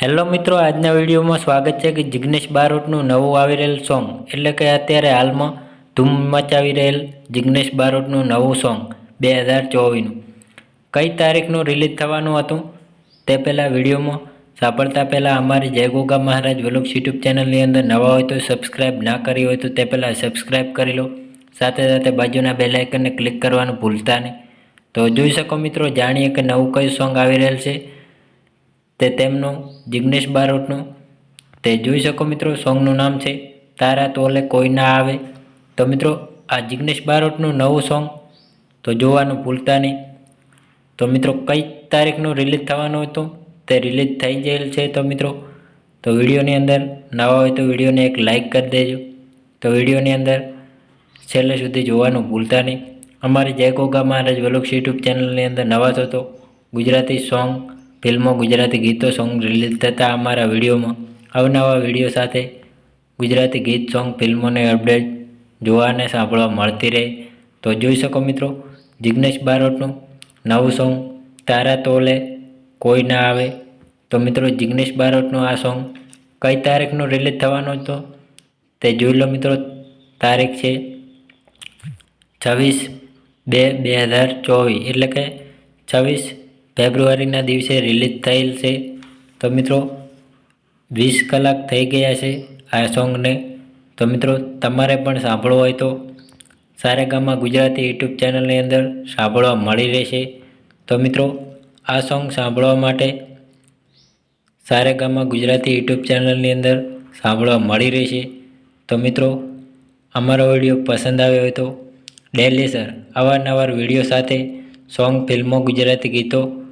Hello મિત્રો, આજના વિડીયોમાં સ્વાગત છે કે જિગ્નેશ બારોટનું નવું આવી રહેલ સોંગ. એટલે કે અત્યારે હાલમાં ધૂમ મચાવી રહેલ જિગ્નેશ બારોટનું નવું સોંગ બે હજાર ચોવીસનું કઈ તારીખનું રિલીઝ થવાનું હતું તે પહેલાં વિડીયોમાં સાંભળતા પહેલાં અમારી જય મહારાજ વલોગ યુટ્યુબ ચેનલની અંદર નવા હોય તો સબસ્ક્રાઈબ ના કરી હોય તો તે પહેલાં સબસ્ક્રાઈબ કરી લો. સાથે સાથે બાજુના બેલાઇકનને ક્લિક કરવાનું ભૂલતા નહીં. તો જોઈ શકો મિત્રો, જાણીએ કે નવું કયું સોંગ આવી રહેલ છે. તે તેમનું, જિગ્નેશ બારોટનું. તે જોઈ શકો મિત્રો, સોંગનું નામ છે, તારા તોલે કોઈ ના આવે. તો મિત્રો, આ જિગ્નેશ બારોટનું નવું સોંગ, તો જોવાનું ભૂલતા નહીં. તો મિત્રો કઈ તારીખનું રિલીઝ થવાનું હતું, તે રિલીઝ થઈ ગયેલ છે તો મિત્રો, તો વિડીયોની અંદર નવા હોય તો વિડીયોને એક લાઇક કરી દેજો. તો વિડીયોની અંદર છેલ્લે સુધી જોવાનું ભૂલતા નહીં. અમારી જય ગોગા મહારાજ વલુક્ષ યુટ્યુબ ચેનલની અંદર નવા થતો ગુજરાતી સોંગ ફિલ્મો ગુજરાતી ગીતો સોંગ રિલીઝ થતા અમારા વિડીયોમાં. અવનવા વીડિયો સાથે ગુજરાતી ગીત સોંગ ફિલ્મોને અપડેટ જોવા અને સાંભળવા મળતી રહે. તો જોઈ શકો મિત્રો, જિગ્નેશ બારોટનું નવું સોંગ, તારા તોલે કોઈ ના આવે. તો મિત્રો, જિગ્નેશ બારોટનું આ સોંગ કઈ તારીખનું રિલીઝ થવાનું હતું તે જોઈ લો મિત્રો, તારીખ છે છવ્વીસ બે બે હજાર ચોવીસ. એટલે કે છવ્વીસ ફેબ્રુઆરીના દિવસે રિલીઝ થયેલ છે. તો મિત્રો, વીસ કલાક થઈ ગયા છે આ સોંગને. તો મિત્રો, તમારે પણ સાંભળવું હોય તો સારેગામા ગુજરાતી યુટ્યુબ ચેનલની અંદર સાંભળવા મળી રહેશે. તો મિત્રો, આ સોંગ સાંભળવા માટે સારેગામા ગુજરાતી યુટ્યુબ ચેનલની અંદર સાંભળવા મળી રહેશે. તો મિત્રો, અમારો વીડિયો પસંદ આવ્યો હોય તો ડેલી સર, અવારનવાર વીડિયો સાથે સોંગ, ફિલ્મો, ગુજરાતી ગીતો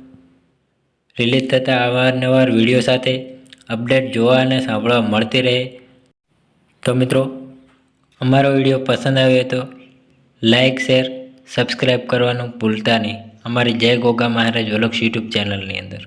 રિલીઝ થતા અવારનવાર વીડિયો સાથે અપડેટ જોવા અને સાંભળવા મળતી રહે. તો મિત્રો, અમારો વીડિયો પસંદ આવ્યો તો લાઇક શેર, સબસ્ક્રાઈબ કરવાનું ભૂલતા નહીં. અમારી જય ગોગા મહારાજ ઓલક્ષ યુટ્યુબ ચેનલની અંદર.